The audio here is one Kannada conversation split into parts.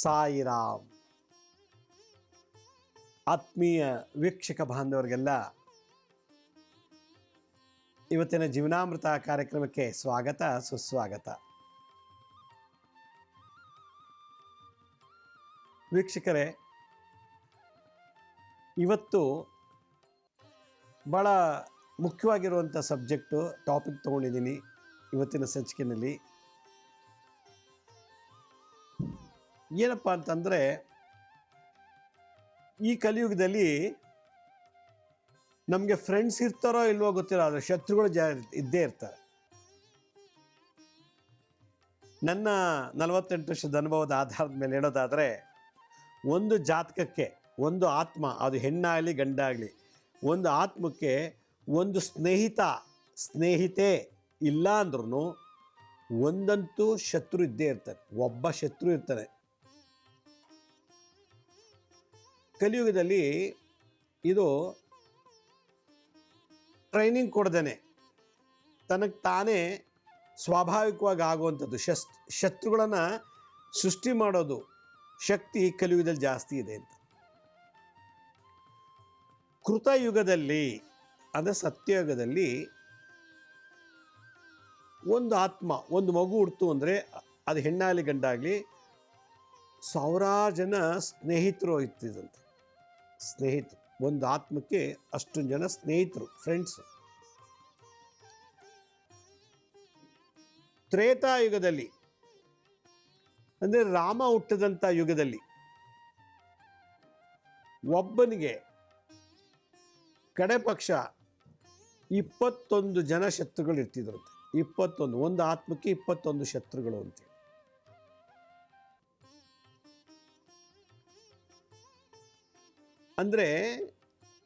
ಸಾಯಿರಾಮ್. ಆತ್ಮೀಯ ವೀಕ್ಷಕ ಬಾಂಧವರಿಗೆಲ್ಲ, ಇವತ್ತಿನ ಜೀವನಾಮೃತ ಕಾರ್ಯಕ್ರಮಕ್ಕೆ ಸ್ವಾಗತ, ಸುಸ್ವಾಗತ. ವೀಕ್ಷಕರೇ, ಇವತ್ತು ಭಾಳ ಮುಖ್ಯವಾಗಿರುವಂಥ ಸಬ್ಜೆಕ್ಟು ಟಾಪಿಕ್ ತೊಗೊಂಡಿದ್ದೀನಿ ಇವತ್ತಿನ ಸಂಚಿಕೆಯಲ್ಲಿ. ಏನಪ್ಪ ಅಂತಂದರೆ ಈ ಕಲಿಯುಗದಲ್ಲಿ ನಮಗೆ ಫ್ರೆಂಡ್ಸ್ ಇರ್ತಾರೋ ಇಲ್ವೋ ಗೊತ್ತಿಲ್ಲ, ಆದರೆ ಶತ್ರುಗಳು ಜಾ ಇದ್ದೇ ಇರ್ತಾರೆ. ನನ್ನ ನಲವತ್ತೆಂಟು ವರ್ಷದ ಅನುಭವದ ಆಧಾರದ ಮೇಲೆ ಹೇಳೋದಾದರೆ, ಒಂದು ಜಾತಕಕ್ಕೆ ಒಂದು ಆತ್ಮ, ಅದು ಹೆಣ್ಣಾಗಲಿ ಗಂಡಾಗಲಿ, ಒಂದು ಆತ್ಮಕ್ಕೆ ಒಂದು ಸ್ನೇಹಿತ, ಸ್ನೇಹಿತೆ ಇಲ್ಲ ಅಂದ್ರೂ ಒಂದಂತೂ ಶತ್ರು ಇದ್ದೇ ಇರ್ತಾನೆ ಒಬ್ಬ ಶತ್ರು ಇರ್ತಾನೆ. ಕಲಿಯುಗದಲ್ಲಿ ಇದು ಟ್ರೈನಿಂಗ್ ಕೊಡ್ದೇನೆ. ತನಗೆ ತಾನೇ ಸ್ವಾಭಾವಿಕವಾಗಿ ಆಗುವಂಥದ್ದು. ಶಸ್, ಶತ್ರುಗಳನ್ನು ಸೃಷ್ಟಿ ಮಾಡೋದು ಶಕ್ತಿ ಕಲಿಯುಗದಲ್ಲಿ ಜಾಸ್ತಿ ಇದೆ ಅಂತ. ಕೃತಯುಗದಲ್ಲಿ ಅಂದರೆ ಸತ್ಯಯುಗದಲ್ಲಿ ಒಂದು ಆತ್ಮ, ಒಂದು ಮಗು ಹುಡ್ತು ಅಂದರೆ ಅದು ಹೆಣ್ಣಾಗಲಿ ಗಂಡಾಗಲಿ ಸಾವಿರಾರು ಜನ ಸ್ನೇಹಿತರು ಇರ್ತಿದಂತೆ ಸ್ನೇಹಿತರು ಒಂದು ಆತ್ಮಕ್ಕೆ ಅಷ್ಟೊಂದು ಜನ ಸ್ನೇಹಿತರು ಫ್ರೆಂಡ್ಸ್ ತ್ರೇತಾಯುಗದಲ್ಲಿ ಅಂದರೆ ರಾಮ ಹುಟ್ಟದಂಥ ಯುಗದಲ್ಲಿ, ಒಬ್ಬನಿಗೆ ಕಡೆ ಪಕ್ಷ ಇಪ್ಪತ್ತೊಂದು ಜನ ಶತ್ರುಗಳು ಇರ್ತಿದ್ರಂತೆ. ಇಪ್ಪತ್ತೊಂದು, ಒಂದು ಆತ್ಮಕ್ಕೆ ಇಪ್ಪತ್ತೊಂದು ಶತ್ರುಗಳು ಅಂತೇಳಿ ಅಂದರೆ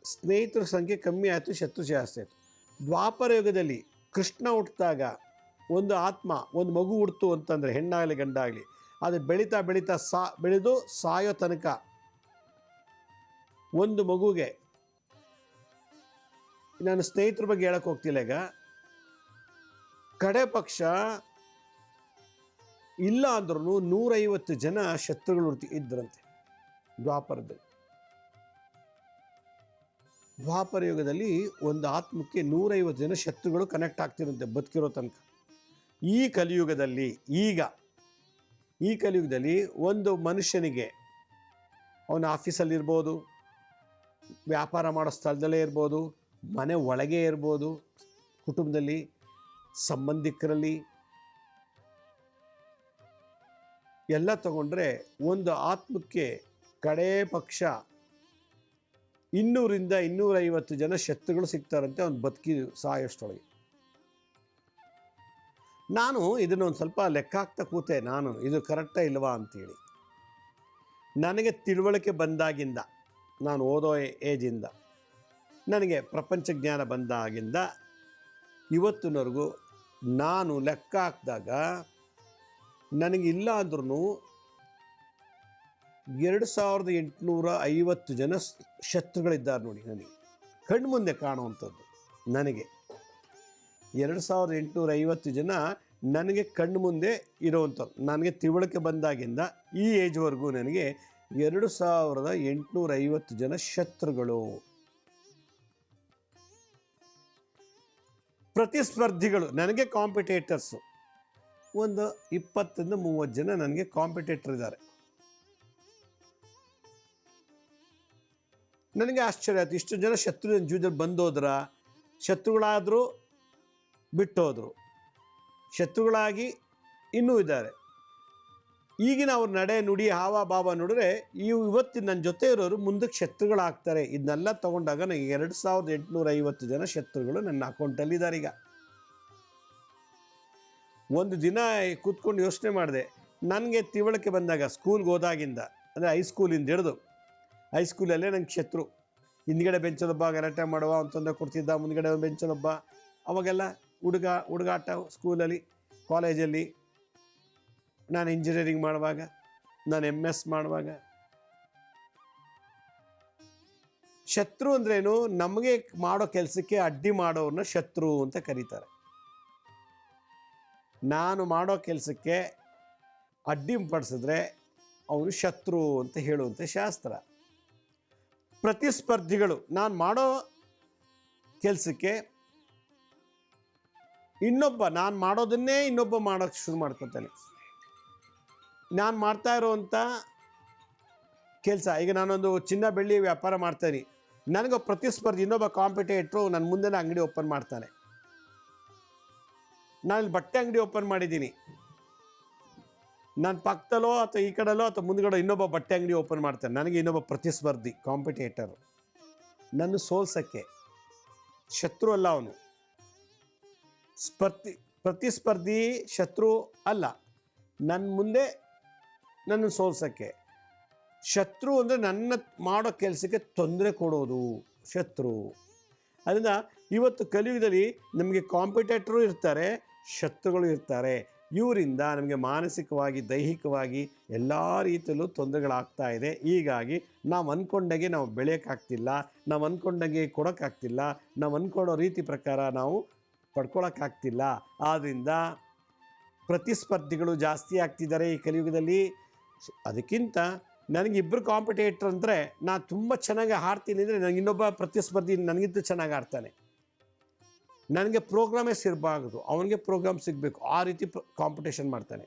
ಸ್ನೇಹಿತರ ಸಂಖ್ಯೆ ಕಮ್ಮಿ ಆಯಿತು, ಶತ್ರು ಜಾಸ್ತಿ ಆಯಿತು. ದ್ವಾಪರ ಯುಗದಲ್ಲಿ ಕೃಷ್ಣ ಹುಟ್ಟಿದಾಗ ಒಂದು ಆತ್ಮ, ಒಂದು ಮಗು ಹುಡ್ತು ಅಂತಂದರೆ ಹೆಣ್ಣಾಗಲಿ, ಗಂಡಾಗಲಿ, ಅದು ಬೆಳೀತಾ ಬೆಳೀತಾ ಸಾ, ಬೆಳೆದು ಸಾಯೋ ತನಕ ಒಂದು ಮಗುಗೆ ನಾನು ಸ್ನೇಹಿತರ ಬಗ್ಗೆ ಹೇಳಕ್ಕೆ ಹೋಗ್ತಿಲ್ಲ ಈಗ. ಕಡೆ ಪಕ್ಷ ಇಲ್ಲ ಅಂದ್ರೂ ನೂರೈವತ್ತು ಜನ ಶತ್ರುಗಳು ಇದ್ದರಂತೆ ದ್ವಾಪರದಲ್ಲಿ. ದ್ವಾಪರ ಯುಗದಲ್ಲಿ ಒಂದು ಆತ್ಮಕ್ಕೆ ನೂರೈವತ್ತು ಜನ ಶತ್ರುಗಳು ಕನೆಕ್ಟ್ ಆಗ್ತಿರುತ್ತೆ ಬದುಕಿರೋ ತನಕ. ಈ ಕಲಿಯುಗದಲ್ಲಿ ಈಗ, ಈ ಕಲಿಯುಗದಲ್ಲಿ ಒಂದು ಮನುಷ್ಯನಿಗೆ ಅವನ ಆಫೀಸಲ್ಲಿರ್ಬೋದು ವ್ಯಾಪಾರ ಮಾಡೋ ಸ್ಥಳದಲ್ಲೇ ಇರ್ಬೋದು, ಮನೆ ಒಳಗೆ ಇರ್ಬೋದು, ಕುಟುಂಬದಲ್ಲಿ ಸಂಬಂಧಿಕರಲ್ಲಿ ಎಲ್ಲ ತಗೊಂಡ್ರೆ ಒಂದು ಆತ್ಮಕ್ಕೆ ಕಡೇ ಪಕ್ಷ ಇನ್ನೂರಿಂದ ಇನ್ನೂರೈವತ್ತು ಜನ ಶತ್ರುಗಳು ಸಿಗ್ತಾರಂತೆ, ಅವ್ನು ಬದುಕಿ ಸಾಯೋಷ್ಟೊಳಗೆ. ನಾನು ಇದನ್ನು ಒಂದು ಸ್ವಲ್ಪ ಲೆಕ್ಕ ಹಾಕ್ತಾ ಕೂತೆ ನಾನು, ಇದು ಕರೆಕ್ಟಾ ಇಲ್ವಾ ಅಂತೇಳಿ. ನನಗೆ ತಿಳುವಳಿಕೆ ಬಂದಾಗಿಂದ, ನಾನು ಓದೋ ಏಜಿಂದ, ನನಗೆ ಪ್ರಪಂಚ ಜ್ಞಾನ ಬಂದಾಗಿಂದ, ಇವತ್ತಿನವರೆಗೂ ನಾನು ಲೆಕ್ಕ ಹಾಕಿದಾಗ ನನಗಿಲ್ಲ ಅಂದ್ರೂ ಎರಡು ಸಾವಿರದ ಎಂಟುನೂರ ಐವತ್ತು ಜನ ಶತ್ರುಗಳಿದ್ದಾರೆ ನೋಡಿ ನನಗೆ. ಕಣ್ಣು ಮುಂದೆ ಕಾಣುವಂಥದ್ದು ನನಗೆ. ಎರಡು ಸಾವಿರದ ಎಂಟುನೂರ ಐವತ್ತು ಜನ ನನಗೆ ಕಣ್ಣು ಮುಂದೆ ಇರುವಂಥದ್ದು. ನನಗೆ ತಿಳುವಳಿಕೆ ಬಂದಾಗಿಂದ ಈ ಏಜ್ವರೆಗೂ ನನಗೆ ಎರಡು ಸಾವಿರದ ಎಂಟುನೂರ ಐವತ್ತು ಜನ ಶತ್ರುಗಳು. ಪ್ರತಿಸ್ಪರ್ಧಿಗಳು ನನಗೆ ಕಾಂಪಿಟೇಟರ್ಸು ಒಂದು ಇಪ್ಪತ್ತರಿಂದ ಮೂವತ್ತು ಜನ ನನಗೆ ಕಾಂಪಿಟೇಟರ್ ಇದ್ದಾರೆ. ನನಗೆ ಆಶ್ಚರ್ಯ ಆಯಿತು. ಇಷ್ಟು ಜನ ಶತ್ರು ಜೀವದಲ್ಲಿ ಬಂದೋದ್ರ, ಶತ್ರುಗಳಾದರೂ ಬಿಟ್ಟೋದ್ರು. ಶತ್ರುಗಳಾಗಿ ಇನ್ನೂ ಇದ್ದಾರೆ. ಈಗಿನ ಅವ್ರ ನಡೆ ನುಡಿ, ಹಾವ, ಭಾವ ನೋಡಿದ್ರೆ ಈ ಇವತ್ತಿನ ನನ್ನ ಜೊತೆ ಇರೋರು ಮುಂದಕ್ಕೆ ಶತ್ರುಗಳಾಗ್ತಾರೆ. ಇದನ್ನೆಲ್ಲ ತೊಗೊಂಡಾಗ ನನಗೆ ಎರಡು ಸಾವಿರದ ಎಂಟುನೂರ ಐವತ್ತು ಜನ ಶತ್ರುಗಳು ನನ್ನ ಅಕೌಂಟಲ್ಲಿ ಇದ್ದಾರೆ ಈಗ. ಒಂದು ದಿನ ಕೂತ್ಕೊಂಡು ಯೋಚನೆ ಮಾಡಿದೆ. ನನಗೆ ತಿಳುವಳಿಕೆ ಬಂದಾಗ, ಸ್ಕೂಲ್ಗೆ ಹೋದಾಗಿಂದ, ಅಂದರೆ ಹೈಸ್ಕೂಲಿಂದ ಹಿಡಿದು ಹೈಸ್ಕೂಲಲ್ಲೇ ನಂಗೆ ಶತ್ರು. ಹಿಂದ್ಗಡೆ ಬೆಂಚಲೊಬ್ಬ ಗಲಾಟೆ ಮಾಡುವ, ಅವ್ನು ತೊಂದರೆ ಕೊಡ್ತಿದ್ದ, ಮುಂದ್ಗಡೆ ಬೆಂಚಲೊಬ್ಬ ಅವಾಗೆಲ್ಲ ಹುಡುಗ ಹುಡುಗಾಟ ಸ್ಕೂಲಲ್ಲಿ ಕಾಲೇಜಲ್ಲಿ ನಾನು ಇಂಜಿನಿಯರಿಂಗ್ ಮಾಡುವಾಗ, ನಾನು ಎಂ ಎಸ್ ಮಾಡುವಾಗ. ಶತ್ರು ಅಂದ್ರೇನು? ನಮಗೆ ಮಾಡೋ ಕೆಲಸಕ್ಕೆ ಅಡ್ಡಿ ಮಾಡೋರನ್ನ ಶತ್ರು ಅಂತ ಕರೀತಾರೆ. ನಾನು ಮಾಡೋ ಕೆಲಸಕ್ಕೆ ಅಡ್ಡಿ ಪಡಿಸಿದ್ರೆ ಅವನು ಶತ್ರು ಅಂತ ಹೇಳುವಂಥ ಶಾಸ್ತ್ರ. ಪ್ರತಿಸ್ಪರ್ಧಿಗಳು. ನಾನು ಮಾಡೋ ಕೆಲಸಕ್ಕೆ ಇನ್ನೊಬ್ಬ, ನಾನು ಮಾಡೋದನ್ನೇ ಇನ್ನೊಬ್ಬ ಮಾಡೋಕ್ಕೆ ಶುರು ಮಾಡ್ಕೊತಾನೆ. ನಾನು ಮಾಡ್ತಾ ಇರೋವಂಥ ಕೆಲಸ, ಈಗ ನಾನೊಂದು ಚಿನ್ನ ಬೆಳ್ಳಿ ವ್ಯಾಪಾರ ಮಾಡ್ತೀನಿ. ನನಗೆ ಪ್ರತಿಸ್ಪರ್ಧಿ, ಇನ್ನೊಬ್ಬ ಕಾಂಪಿಟೇಟ್ರು ನನ್ನ ಮುಂದೆ ಅಂಗಡಿ ಓಪನ್ ಮಾಡ್ತಾನೆ. ನಾನು ಬಟ್ಟೆ ಅಂಗಡಿ ಓಪನ್ ಮಾಡಿದ್ದೀನಿ. ನಾನು ಪಕ್ಕದಲ್ಲೋ ಅಥವಾ ಈ ಕಡೆಲೋ ಅಥವಾ ಮುಂದ್ಗಡೆ ಇನ್ನೊಬ್ಬ ಬಟ್ಟೆ ಅಂಗಡಿ ಓಪನ್ ಮಾಡ್ತಾನೆ. ನನಗೆ ಇನ್ನೊಬ್ಬ ಪ್ರತಿಸ್ಪರ್ಧಿ ಕಾಂಪಿಟೇಟರ್ ನನ್ನ ಸೋಲ್ಸಕ್ಕೆ ಶತ್ರು ಅಲ್ಲ ಅವನು. ಸ್ಪರ್ಧಿ, ಪ್ರತಿಸ್ಪರ್ಧಿ ಶತ್ರು ಅಲ್ಲ. ನನ್ನ ಮುಂದೆ ನನ್ನ ಸೋಲ್ಸಕ್ಕೆ ಶತ್ರು ಅಂದರೆ ನನ್ನ ಮಾಡೋ ಕೆಲಸಕ್ಕೆ ತೊಂದರೆ ಕೊಡೋದು, ಶತ್ರು. ಅದರಿಂದ ಇವತ್ತು ಕಲಿಯುಗದಲ್ಲಿ ನಮಗೆ ಕಾಂಪಿಟೇಟರು ಇರ್ತಾರೆ, ಶತ್ರುಗಳು ಇರ್ತಾರೆ. ಇವರಿಂದ ನಮಗೆ ಮಾನಸಿಕವಾಗಿ, ದೈಹಿಕವಾಗಿ ಎಲ್ಲ ರೀತಿಯಲ್ಲೂ ತೊಂದರೆಗಳಾಗ್ತಾ ಇದೆ. ಹೀಗಾಗಿ ನಾವು ಅಂದ್ಕೊಂಡಾಗೆ ನಾವು ಬೆಳೆಯೋಕ್ಕಾಗ್ತಿಲ್ಲ, ನಾವು ಅಂದ್ಕೊಂಡಾಗೆ ಕೊಡೋಕ್ಕಾಗ್ತಿಲ್ಲ, ನಾವು ಅಂದ್ಕೊಳ್ಳೋ ರೀತಿ ಪ್ರಕಾರ ನಾವು ಪಡ್ಕೊಳಕ್ಕಾಗ್ತಿಲ್ಲ. ಆದ್ದರಿಂದ ಪ್ರತಿಸ್ಪರ್ಧಿಗಳು ಜಾಸ್ತಿ ಆಗ್ತಿದ್ದಾರೆ ಈ ಕಲಿಯುಗದಲ್ಲಿ. ಅದಕ್ಕಿಂತ ನನಗೆ ಇಬ್ಬರು ಕಾಂಪಿಟೇಟರ್ ಅಂದರೆ ನಾನು ತುಂಬ ಚೆನ್ನಾಗಿ ಹಾಡ್ತೀನಿ ಅಂದರೆ ನನಗೆ ಇನ್ನೊಬ್ಬ ಪ್ರತಿಸ್ಪರ್ಧಿ ನನಗಿಂತ ಚೆನ್ನಾಗಿ ಆಡ್ತಾನೆ. ನನಗೆ ಪ್ರೋಗ್ರಾಮೇ ಇರಬಾರ್ದು ಅವನಿಗೆ ಪ್ರೋಗ್ರಾಮ್ ಸಿಗಬೇಕು, ಆ ರೀತಿ ಕಾಂಪಿಟೇಷನ್ ಮಾಡ್ತಾನೆ.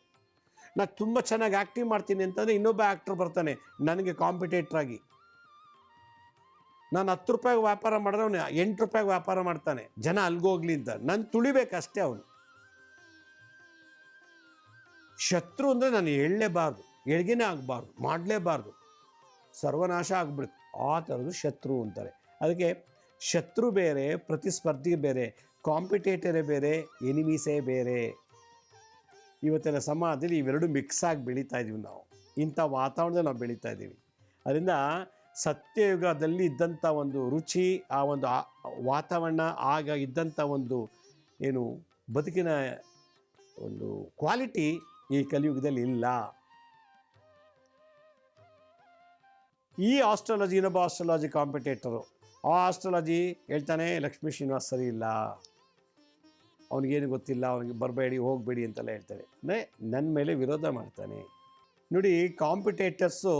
ನಾನು ತುಂಬ ಚೆನ್ನಾಗಿ ಆ್ಯಕ್ಟಿಂಗ್ ಮಾಡ್ತೀನಿ ಅಂತಂದರೆ ಇನ್ನೊಬ್ಬ ಆ್ಯಕ್ಟ್ರ್ ಬರ್ತಾನೆ, ನನಗೆ ಕಾಂಪಿಟೇಟ್ರಾಗಿ ನಾನು ಹತ್ತು ರೂಪಾಯಿಗೆ ವ್ಯಾಪಾರ ಮಾಡಿದ್ರೆ ಅವನು ಎಂಟು ರೂಪಾಯಿಗೆ ವ್ಯಾಪಾರ ಮಾಡ್ತಾನೆ, ಜನ ಅಲ್ಗೋಗ್ಲಿ ಅಂತ. ನಾನು ತುಳಿಬೇಕಷ್ಟೇ ಅವನು. ಶತ್ರು ಅಂದರೆ ನಾನು ಹೇಳಲೇಬಾರ್ದು, ಎಳ್ಗೆನೇ ಆಗಬಾರ್ದು, ಮಾಡಲೇಬಾರ್ದು. ಸರ್ವನಾಶ ಆಗ್ಬಿಡ್ತು ಆ ಥರದ್ದು ಶತ್ರು ಅಂತಾರೆ. ಅದಕ್ಕೆ ಶತ್ರು ಬೇರೆ, ಪ್ರತಿಸ್ಪರ್ಧಿ ಬೇರೆ ಕಾಂಪಿಟೇಟರೇ ಬೇರೆ, ಎನಿಮೀಸೇ ಬೇರೆ. ಇವತ್ತಿನ ಸಮಾಜದಲ್ಲಿ ಇವೆರಡು ಮಿಕ್ಸ್ ಆಗಿ ಬೆಳೀತಾ ಇದ್ದೀವಿ ನಾವು. ಇಂಥ ವಾತಾವರಣದಲ್ಲಿ ನಾವು ಬೆಳೀತಾ ಇದ್ದೀವಿ ಅದರಿಂದ ಸತ್ಯಯುಗದಲ್ಲಿ ಇದ್ದಂಥ ಒಂದು ರುಚಿ, ಆ ಒಂದು ವಾತಾವರಣ, ಆಗ ಇದ್ದಂಥ ಒಂದು ಏನು ಬದುಕಿನ ಒಂದು ಕ್ವಾಲಿಟಿ ಈ ಕಲಿಯುಗದಲ್ಲಿ ಇಲ್ಲ. ಈ ಆಸ್ಟ್ರಾಲಜಿ ಇನ್ನೊಬ್ಬ ಆಸ್ಟ್ರಾಲಜಿ ಕಾಂಪಿಟೇಟರು ಆ ಆಸ್ಟ್ರಾಲಜಿ ಹೇಳ್ತಾನೆ ಲಕ್ಷ್ಮೀ ಶ್ರೀನಿವಾಸ್ ಸರಿ ಇಲ್ಲ. ಅವನಿಗೇನು ಗೊತ್ತಿಲ್ಲ, ಅವನಿಗೆ ಬರಬೇಡಿ, ಹೋಗಬೇಡಿ ಅಂತೆಲ್ಲ ಹೇಳ್ತಾರೆ. ಅಂದರೆ ನನ್ನ ಮೇಲೆ ವಿರೋಧ ಮಾಡ್ತಾನೆ. ನೋಡಿ ಕಾಂಪಿಟೇಟರ್ಸು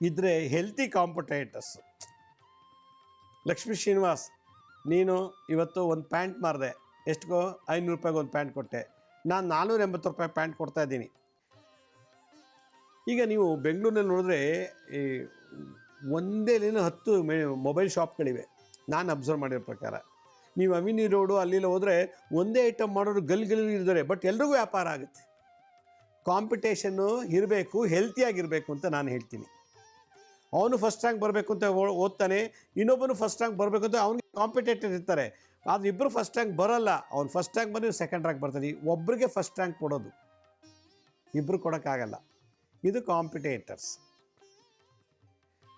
ಇದ್ದರೆ ಹೆಲ್ತಿ ಕಾಂಪಿಟೇಟರ್ಸು ಲಕ್ಷ್ಮೀ ಶ್ರೀನಿವಾಸ್, ನೀನು ಇವತ್ತು ಒಂದು ಪ್ಯಾಂಟ್ ಮಾರಿದೆ. ಎಷ್ಟುಗೋ ಐನೂರು ರೂಪಾಯಿಗೆ ಒಂದು ಪ್ಯಾಂಟ್ ಕೊಟ್ಟೆ. ನಾನು ನಾನ್ನೂರ ಎಂಬತ್ತು ರೂಪಾಯಿ ಪ್ಯಾಂಟ್ ಕೊಡ್ತಾ ಇದ್ದೀನಿ. ಈಗ ನೀವು ಬೆಂಗಳೂರಿನಲ್ಲಿ ನೋಡಿದ್ರೆ, ಈ ಒಂದೇ ಹತ್ತು ಮೊಬೈಲ್ ಶಾಪ್ಗಳಿವೆ ನಾನು ಅಬ್ಸರ್ವ್ ಮಾಡಿರೋ ಪ್ರಕಾರ. ನೀವು ಅವಿನಿ ರೋಡು ಅಲ್ಲಿಲ್ಲ ಹೋದರೆ ಒಂದೇ ಐಟಮ್ ಮಾಡೋರು ಗಲ್ ಇದ್ದಾರೆ ಬಟ್ ಎಲ್ರಿಗೂ ವ್ಯಾಪಾರ ಆಗುತ್ತೆ. ಕಾಂಪಿಟೇಷನ್ನು ಇರಬೇಕು ಹೆಲ್ತಿಯಾಗಿರಬೇಕು ಅಂತ ನಾನು ಹೇಳ್ತೀನಿ. ಅವನು ಫಸ್ಟ್ ರ್ಯಾಂಕ್ ಬರಬೇಕು ಅಂತ ಓದ್ತಾನೆ, ಇನ್ನೊಬ್ಬನು ಫಸ್ಟ್ ರ್ಯಾಂಕ್ ಬರಬೇಕು ಅಂತ ಅವ್ನಿಗೆ ಕಾಂಪಿಟೇಟರ್ ಇರ್ತಾರೆ. ಆದರೆ ಇಬ್ಬರು ಫಸ್ಟ್ ರ್ಯಾಂಕ್ ಬರಲ್ಲ, ಅವ್ನು ಫಸ್ಟ್ ರ್ಯಾಂಕ್ ಬಂದು ಸೆಕೆಂಡ್ ರ್ಯಾಂಕ್ ಬರ್ತಾನೆ ಒಬ್ಬರಿಗೆ ಫಸ್ಟ್ ರ್ಯಾಂಕ್ ಕೊಡೋದು. ಇಬ್ಬರು ಕೊಡೋಕ್ಕಾಗಲ್ಲ. ಇದು ಕಾಂಪಿಟೇಟರ್ಸ್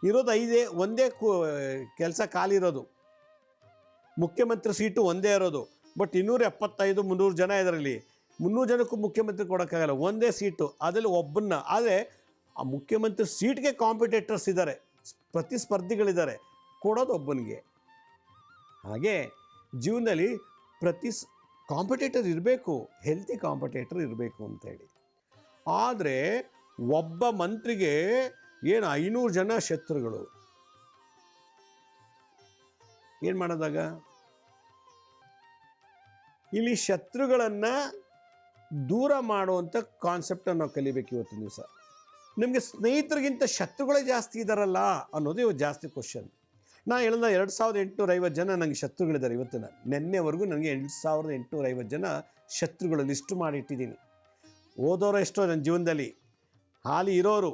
ಇರೋದು ಐದೇ, ಒಂದೇ ಕೆಲಸ ಖಾಲಿರೋದು ಮುಖ್ಯಮಂತ್ರಿ ಸೀಟು ಒಂದೇ ಇರೋದು, ಬಟ್ ಇನ್ನೂರ ಎಪ್ಪತ್ತೈದು ಮುನ್ನೂರು ಜನ ಇದರಲ್ಲಿ. ಮುನ್ನೂರು ಜನಕ್ಕೂ ಮುಖ್ಯಮಂತ್ರಿ ಕೊಡೋಕ್ಕಾಗಲ್ಲ, ಒಂದೇ ಸೀಟು, ಅದರಲ್ಲಿ ಒಬ್ಬನ್ನ. ಆದರೆ ಆ ಮುಖ್ಯಮಂತ್ರಿ ಸೀಟ್ಗೆ ಕಾಂಪಿಟೇಟರ್ಸ್ ಇದ್ದಾರೆ, ಪ್ರತಿಸ್ಪರ್ಧಿಗಳಿದ್ದಾರೆ, ಕೊಡೋದು ಒಬ್ಬನಿಗೆ. ಹಾಗೆ ಜೀವನದಲ್ಲಿ ಪ್ರತಿ ಕಾಂಪಿಟೇಟರ್ ಇರಬೇಕು ಹೆಲ್ತಿ ಕಾಂಪಿಟೇಟರ್ ಇರಬೇಕು ಅಂತೇಳಿ ಆದರೆ ಒಬ್ಬ ಮಂತ್ರಿಗೆ ಏನು ಐನೂರು ಜನ ಶತ್ರುಗಳು? ಏನು ಮಾಡೋದಾಗ ಇಲ್ಲಿ ಶತ್ರುಗಳನ್ನು ದೂರ ಮಾಡುವಂಥ ಕಾನ್ಸೆಪ್ಟನ್ನು ನಾವು ಕಲಿಬೇಕು ಇವತ್ತಿನ ದಿವಸ. ನಿಮಗೆ ಸ್ನೇಹಿತರಿಗಿಂತ ಶತ್ರುಗಳೇ ಜಾಸ್ತಿ ಇದ್ದಾರಲ್ಲ ಅನ್ನೋದು ಇವತ್ತು ಜಾಸ್ತಿ ಕ್ವಶನ್ ನಾನು ಹೇಳಿದ ಎರಡು ಸಾವಿರದ ಎಂಟುನೂರ ಐವತ್ತು ಜನ ನನಗೆ ಶತ್ರುಗಳಿದ್ದಾರೆ ಇವತ್ತಿನ. ನಿನ್ನೆವರೆಗೂ ನನಗೆ ಎಂಟು ಸಾವಿರದ ಎಂಟುನೂರ ಐವತ್ತು ಜನ ಶತ್ರುಗಳು ಲಿಸ್ಟ್ ಮಾಡಿಟ್ಟಿದ್ದೀನಿ ಓದೋರು ಎಷ್ಟೋ ನನ್ನ ಜೀವನದಲ್ಲಿ. ಹಾಲಿ ಇರೋರು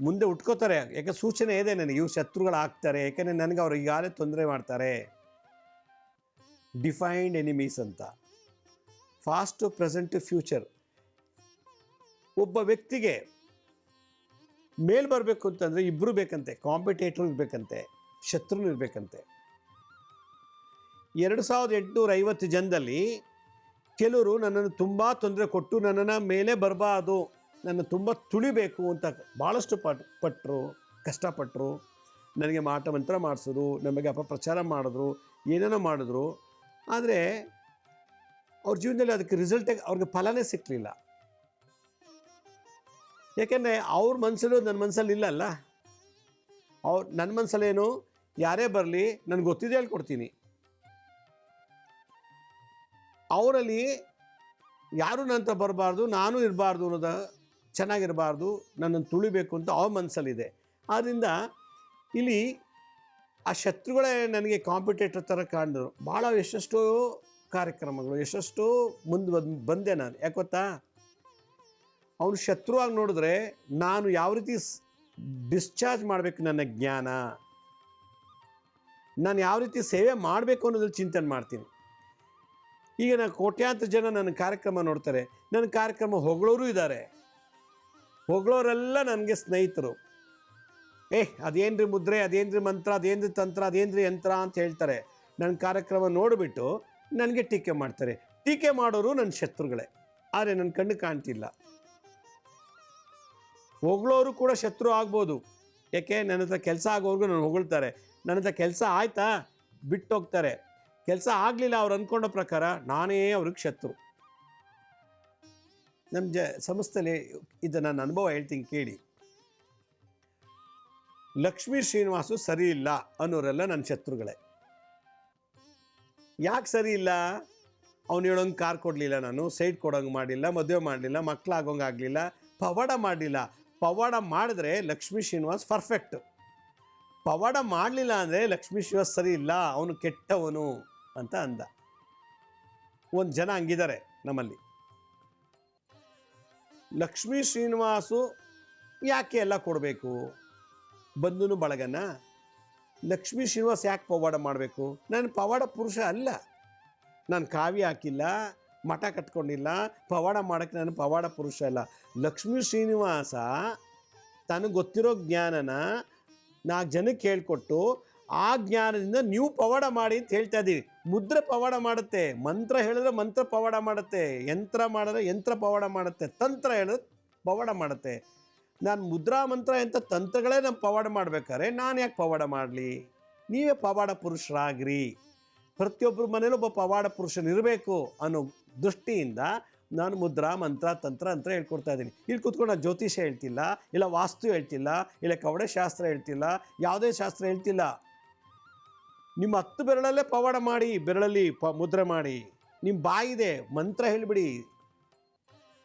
ಮುಂದೆ ಉಟ್ಕೋತಾರೆ. ಯಾಕೆ ಸೂಚನೆ ಇದೆ ನನಗೆ, ಇವ್ರು ಶತ್ರುಗಳಾಗ್ತಾರೆ ಯಾಕೆಂದರೆ ನನಗೆ ಅವ್ರು ಈಗಾಗಲೇ ತೊಂದರೆ ಮಾಡ್ತಾರೆ. ಡಿಫೈನ್ಡ್ ಎನಿಮೀಸ್ ಅಂತ. ಫಾಸ್ಟ್ ಪ್ರೆಸೆಂಟ್ ಫ್ಯೂಚರ್ ಒಬ್ಬ ವ್ಯಕ್ತಿಗೆ ಮೇಲ್ ಬರಬೇಕು ಅಂತಂದರೆ ಇಬ್ಬರು ಬೇಕಂತೆ ಕಾಂಪಿಟೇಟರ್ ಇರಬೇಕಂತೆ, ಶತ್ರುನು ಇರಬೇಕಂತೆ. ಎರಡು ಸಾವಿರದ ಎಂಟುನೂರ ಐವತ್ತು ಜನದಲ್ಲಿ ಕೆಲವರು ನನ್ನನ್ನು ತುಂಬ ತೊಂದರೆ ಕೊಟ್ಟು ನನ್ನನ್ನು ಮೇಲೆ ಬರಬಾರ್ದು, ನನ್ನ ತುಂಬ ತುಳಿಬೇಕು ಅಂತ ಭಾಳಷ್ಟು ಪಟ್ ಪಟ್ಟರು ಕಷ್ಟಪಟ್ಟರು ನನಗೆ ಮಾಟ ಮಂತ್ರ ಮಾಡಿಸಿದ್ರು, ನಮಗೆ ಅಪಪ್ರಚಾರ ಮಾಡಿದ್ರು, ಏನೇನೋ ಮಾಡಿದ್ರು. ಆದರೆ ಅವ್ರ ಜೀವನದಲ್ಲಿ ಅದಕ್ಕೆ ರಿಸಲ್ಟಾಗಿ ಅವ್ರಿಗೆ ಫಲನೇ ಸಿಕ್ಕಲಿಲ್ಲ ಯಾಕೆಂದರೆ ಅವ್ರ ಮನಸ್ಸಲ್ಲೂ ನನ್ನ ಮನಸ್ಸಲ್ಲಿ ಇಲ್ಲಲ್ಲ ಅವ್ರು ನನ್ನ ಮನಸ್ಸಲ್ಲೇನು ಯಾರೇ ಬರಲಿ ನನಗೆ ಗೊತ್ತಿದೆ ಹೇಳ್ಕೊಡ್ತೀನಿ. ಅವರಲ್ಲಿ ಯಾರು ನನ್ನ ಹತ್ರ ಬರಬಾರ್ದು, ನಾನು ಇರಬಾರ್ದು ಅನ್ನೋದ ಚೆನ್ನಾಗಿರಬಾರ್ದು, ನನ್ನನ್ನು ತುಳಿಬೇಕು ಅಂತ ಅವ್ರ ಮನಸ್ಸಲ್ಲಿದೆ ಆದ್ದರಿಂದ ಇಲ್ಲಿ ಆ ಶತ್ರುಗಳೇ ನನಗೆ ಕಾಂಪಿಟೇಟರ್ ಥರ ಕಾಣಿದ್ರು. ಭಾಳ ಎಷ್ಟೆಷ್ಟೋ ಕಾರ್ಯಕ್ರಮಗಳು ಎಷ್ಟೆಷ್ಟು ಮುಂದೆ ಬಂದು ನಾನು. ಯಾಕೆ ಗೊತ್ತಾ? ಅವನು ಶತ್ರುವಾಗಿ ನೋಡಿದ್ರೆ ನಾನು ಯಾವ ರೀತಿ ಡಿಸ್ಚಾರ್ಜ್ ಮಾಡಬೇಕು ನನ್ನ ಜ್ಞಾನ? ನಾನು ಯಾವ ರೀತಿ ಸೇವೆ ಮಾಡಬೇಕು ಅನ್ನೋದ್ರಲ್ಲಿ ಚಿಂತನೆ ಮಾಡ್ತೀನಿ. ಈಗ ನಾನು ಕೋಟ್ಯಾಂತರ ಜನ ನನ್ನ ಕಾರ್ಯಕ್ರಮ ನೋಡ್ತಾರೆ. ನನ್ನ ಕಾರ್ಯಕ್ರಮ ಹೊಗಳೋರು ಇದ್ದಾರೆ ಹೊಗಳೋರೆಲ್ಲ ನನಗೆ ಸ್ನೇಹಿತರು. ಏ, ಅದೇನ್ರಿ ಮುದ್ರೆ, ಅದೇನ್ರಿ ಮಂತ್ರ, ಅದೇನ್ರಿ ತಂತ್ರ, ಅದೇನ್ರಿ ಯಂತ್ರ ಅಂತ ಹೇಳ್ತಾರೆ. ನನ್ನ ಕಾರ್ಯಕ್ರಮ ನೋಡಿಬಿಟ್ಟು ನನಗೆ ಟೀಕೆ ಮಾಡ್ತಾರೆ. ಟೀಕೆ ಮಾಡೋರು ನನ್ನ ಶತ್ರುಗಳೇ. ಆದರೆ ನನ್ನ ಕಣ್ಣು ಕಾಣ್ತಿಲ್ಲ. ಹೊಗಳೋರು ಕೂಡ ಶತ್ರು ಆಗ್ಬೋದು. ಯಾಕೆ ನನ್ನ ಹತ್ರ ಕೆಲಸ ಆಗೋರ್ಗು ನಾನು ಹೊಗಳ್ತಾರೆ. ನನ್ನ ಹತ್ರ ಕೆಲಸ ಆಯ್ತಾ? ಬಿಟ್ಟು ಹೋಗ್ತಾರೆ ಕೆಲಸ ಆಗಲಿಲ್ಲ ಅವ್ರು ಅಂದ್ಕೊಂಡ ಪ್ರಕಾರ ನಾನೇ ಅವ್ರಿಗೆ ಶತ್ರು. ನಮ್ಮ ಜ ಸಂಸ್ಥೆಯಲ್ಲಿ ಇದು ನನ್ನ ಅನುಭವ ಹೇಳ್ತೀನಿ ಕೇಳಿ. ಲಕ್ಷ್ಮೀ ಶ್ರೀನಿವಾಸು ಸರಿ ಇಲ್ಲ ಅನ್ನೋರೆಲ್ಲ ನನ್ನ ಶತ್ರುಗಳೇ. ಯಾಕೆ ಸರಿ ಇಲ್ಲ? ಅವ್ನು ಹೇಳೋಂಗೆ ಕಾರ್ ಕೊಡಲಿಲ್ಲ ನಾನು, ಸೈಟ್ ಕೊಡೋಂಗೆ ಮಾಡಲಿಲ್ಲ ಮದುವೆ ಮಾಡಲಿಲ್ಲ ಮಕ್ಕಳಾಗೋಂಗೆ ಆಗಲಿಲ್ಲ, ಪವಾಡ ಮಾಡಲಿಲ್ಲ. ಪವಾಡ ಮಾಡಿದ್ರೆ ಲಕ್ಷ್ಮೀ ಶ್ರೀನಿವಾಸ್ ಪರ್ಫೆಕ್ಟ್ ಪವಾಡ ಮಾಡಲಿಲ್ಲ ಅಂದರೆ ಲಕ್ಷ್ಮೀ ಶ್ರೀನಿವಾಸ್ ಸರಿ ಇಲ್ಲ, ಅವನು ಕೆಟ್ಟವನು ಅಂತ ಅಂದ. ಒಂದು ಜನ ಹಂಗಿದ್ದಾರೆ ನಮ್ಮಲ್ಲಿ. ಲಕ್ಷ್ಮೀ ಶ್ರೀನಿವಾಸು ಯಾಕೆ ಎಲ್ಲ ಕೊಡಬೇಕು? ಬಂಧುನು ಬಳಗನ? ಲಕ್ಷ್ಮೀ ಶ್ರೀನಿವಾಸ್ ಯಾಕೆ ಪವಾಡ ಮಾಡಬೇಕು? ನಾನು ಪವಾಡ ಪುರುಷ ಅಲ್ಲ. ನಾನು ಕಾವ್ಯ ಹಾಕಿಲ್ಲ, ಮಠ ಕಟ್ಕೊಂಡಿಲ್ಲ, ಪವಾಡ ಮಾಡೋಕ್ಕೆ ನಾನು ಪವಾಡ ಪುರುಷ ಅಲ್ಲ. ಲಕ್ಷ್ಮೀ ಶ್ರೀನಿವಾಸ ತನಗೆ ಗೊತ್ತಿರೋ ಜ್ಞಾನನ ನಾಲ್ಕು ಜನಕ್ಕೆ ಹೇಳ್ಕೊಟ್ಟು ಆ ಜ್ಞಾನದಿಂದ ನೀವು ಪವಾಡ ಮಾಡಿ ಅಂತ ಹೇಳ್ತಾ ಇದ್ದೀವಿ ಮುದ್ರೆ ಪವಾಡ ಮಾಡುತ್ತೆ, ಮಂತ್ರ ಹೇಳಿದ್ರೆ ಮಂತ್ರ ಪವಾಡ ಮಾಡುತ್ತೆ, ಯಂತ್ರ ಮಾಡಿದ್ರೆ ಯಂತ್ರ ಪವಾಡ ಮಾಡುತ್ತೆ, ತಂತ್ರ ಹೇಳಿದ್ರೆ ಪವಾಡ ಮಾಡುತ್ತೆ. ನಾನು ಮುದ್ರಾ ಮಂತ್ರ ಅಂತ ತಂತ್ರಗಳೇ ನಮ್ಮ ಪವಾಡ ಮಾಡ್ಬೇಕಾದ್ರೆ ನಾನು ಯಾಕೆ ಪವಾಡ ಮಾಡಲಿ? ನೀವೇ ಪವಾಡ ಪುರುಷರಾಗ್ರಿ. ಪ್ರತಿಯೊಬ್ಬರ ಮನೇಲೂ ಒಬ್ಬ ಪವಾಡ ಪುರುಷನಿರಬೇಕು ಅನ್ನೋ ದೃಷ್ಟಿಯಿಂದ ನಾನು ಮುದ್ರಾ, ಮಂತ್ರ, ತಂತ್ರ ಅಂತ ಹೇಳ್ಕೊಡ್ತಾ ಇದ್ದೀನಿ. ಇಲ್ಲಿ ಕೂತ್ಕೊಂಡು ನಾನು ಜ್ಯೋತಿಷ ಹೇಳ್ತಿಲ್ಲ, ಇಲ್ಲ ವಾಸ್ತು ಹೇಳ್ತಿಲ್ಲ, ಇಲ್ಲ ಕವಡೆ ಶಾಸ್ತ್ರ ಹೇಳ್ತಿಲ್ಲ, ಯಾವುದೇ ಶಾಸ್ತ್ರ ಹೇಳ್ತಿಲ್ಲ. ನಿಮ್ಮ ಹತ್ತು ಬೆರಳಲ್ಲೇ ಪವಾಡ ಮಾಡಿ, ಬೆರಳಲ್ಲಿ ಪ ಮುದ್ರೆ ಮಾಡಿ. ನಿಮ್ಮ ಬಾಯಿದೆ, ಮಂತ್ರ ಹೇಳಿಬಿಡಿ.